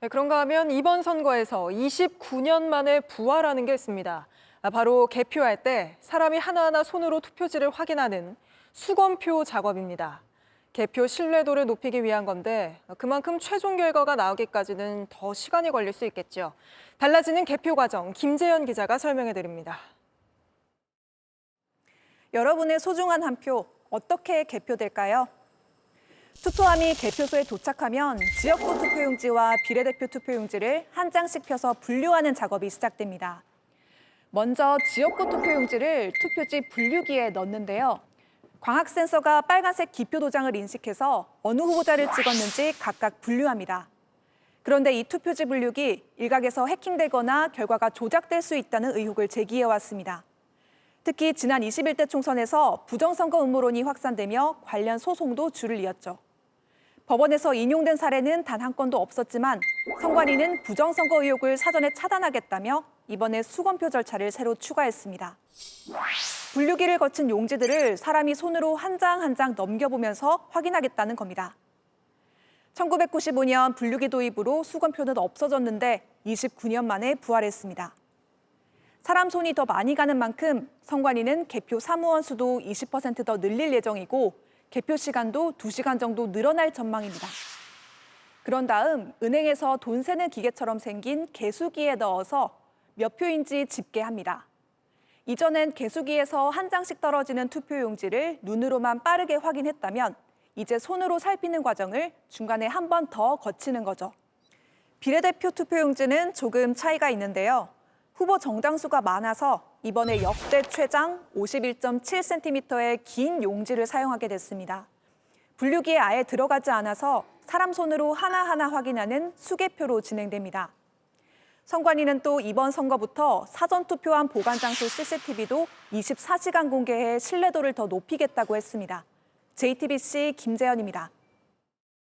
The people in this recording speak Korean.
네, 그런가 하면 이번 선거에서 29년 만에 부활하는 게 있습니다. 아, 바로 개표할 때 사람이 하나하나 손으로 투표지를 확인하는 수검표 작업입니다. 개표 신뢰도를 높이기 위한 건데 그만큼 최종 결과가 나오기까지는 더 시간이 걸릴 수 있겠죠. 달라지는 개표 과정 김재현 기자가 설명해 드립니다. 여러분의 소중한 한 표 어떻게 개표될까요? 투표함이 개표소에 도착하면 지역구 투표용지와 비례대표 투표용지를 한 장씩 펴서 분류하는 작업이 시작됩니다. 먼저 지역구 투표용지를 투표지 분류기에 넣는데요. 광학 센서가 빨간색 기표 도장을 인식해서 어느 후보자를 찍었는지 각각 분류합니다. 그런데 이 투표지 분류기 일각에서 해킹되거나 결과가 조작될 수 있다는 의혹을 제기해 왔습니다. 특히 지난 21대 총선에서 부정선거 음모론이 확산되며 관련 소송도 줄을 이었죠. 법원에서 인용된 사례는 단 한 건도 없었지만 선관위는 부정선거 의혹을 사전에 차단하겠다며 이번에 수검표 절차를 새로 추가했습니다. 분류기를 거친 용지들을 사람이 손으로 한 장 한 장 넘겨보면서 확인하겠다는 겁니다. 1995년 분류기 도입으로 수검표는 없어졌는데 29년 만에 부활했습니다. 사람 손이 더 많이 가는 만큼 선관위는 개표 사무원 수도 20%더 늘릴 예정이고 개표 시간도 2시간 정도 늘어날 전망입니다. 그런 다음 은행에서 돈 세는 기계처럼 생긴 개수기에 넣어서 몇 표인지 집계합니다. 이전엔 개수기에서 한 장씩 떨어지는 투표 용지를 눈으로만 빠르게 확인했다면 이제 손으로 살피는 과정을 중간에 한 번 더 거치는 거죠. 비례대표 투표용지는 조금 차이가 있는데요. 후보 정당수가 많아서 이번에 역대 최장 51.7cm의 긴 용지를 사용하게 됐습니다. 분류기에 아예 들어가지 않아서 사람 손으로 하나하나 확인하는 수개표로 진행됩니다. 선관위는 또 이번 선거부터 사전투표함 보관 장소 CCTV도 24시간 공개해 신뢰도를 더 높이겠다고 했습니다. JTBC 김재현입니다.